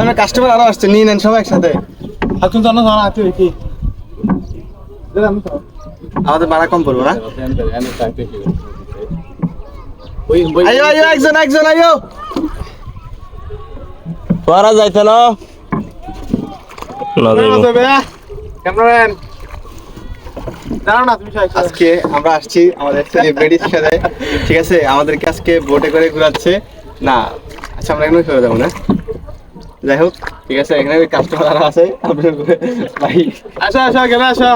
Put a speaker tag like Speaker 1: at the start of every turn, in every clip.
Speaker 1: আমার কাস্টমার আরও আসছে নিয়ে নেন সবাই একসাথে।
Speaker 2: হাতুন জানো জানা আছে কি?
Speaker 1: আমাদের ভাড়া কম পড়ব না? আইও আইও একজন একজন আইও।
Speaker 3: তোরা যাইতে না না যাইবো।
Speaker 2: ক্যামেরাম্যান দাঁড়াও না তুমি সাইকেল
Speaker 1: আজকে আমরা আসছি আমাদের সেলিব্রিটির সাথে ঠিক আছে আমাদেরকে আজকে বোটে করে ঘোরাচ্ছে। না আচ্ছা আমরা এখানে চলে যাব না। যাই হোক ঠিক আছে এখানে কাস্টমার আছে ভাই।
Speaker 2: আসো আসো গেলে আসো।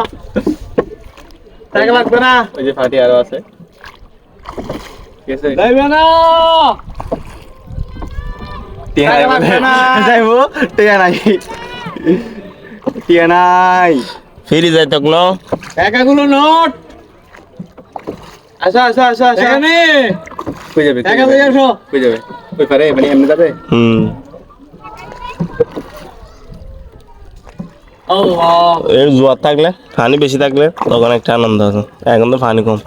Speaker 2: টাকা লাগবে না।
Speaker 1: ওই যে ফাটি আরও আছে। ঠিক আছে?
Speaker 2: যাইবে না।
Speaker 1: টিয়া নাই
Speaker 2: টাকা লাগবে না।
Speaker 3: ফিরি যাইতক ন
Speaker 2: টাকাগুলো নোট। আসো আসো আসো আসো। এখানে।
Speaker 1: কই যাবে
Speaker 2: টাকা? আসো।
Speaker 1: যাবে? পারে মানে এমনি যাবে?
Speaker 3: হুম। এর জোয়ার থাকলে পানি বেশি থাকলে তখন একটা আনন্দ আছে। এখন তো পানি কম।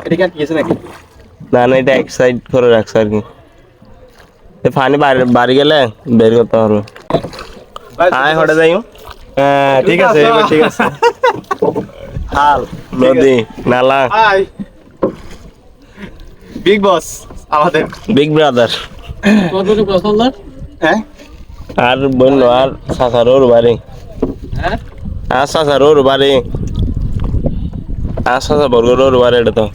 Speaker 3: না না এটা এক সাইড করে রাখছে আর কি। পানি বাড়ি গেলে বের করতে পারবে। আয় হটে যাইও।
Speaker 1: হ্যাঁ ঠিক আছে এবার ঠিক আছে।
Speaker 3: খাল নদী নালা।
Speaker 1: বিগ বস আমাদের।
Speaker 3: বিগ ব্রাদার
Speaker 2: কতটুকু পছন্দ
Speaker 1: হ্যাঁ?
Speaker 3: আর বন্য আর সাসার বাড়ি।
Speaker 2: হ্যাঁ?
Speaker 3: আর স্যার ওর বাড়ি আর স্যার বর্গর ওর বাড়ি এটা তো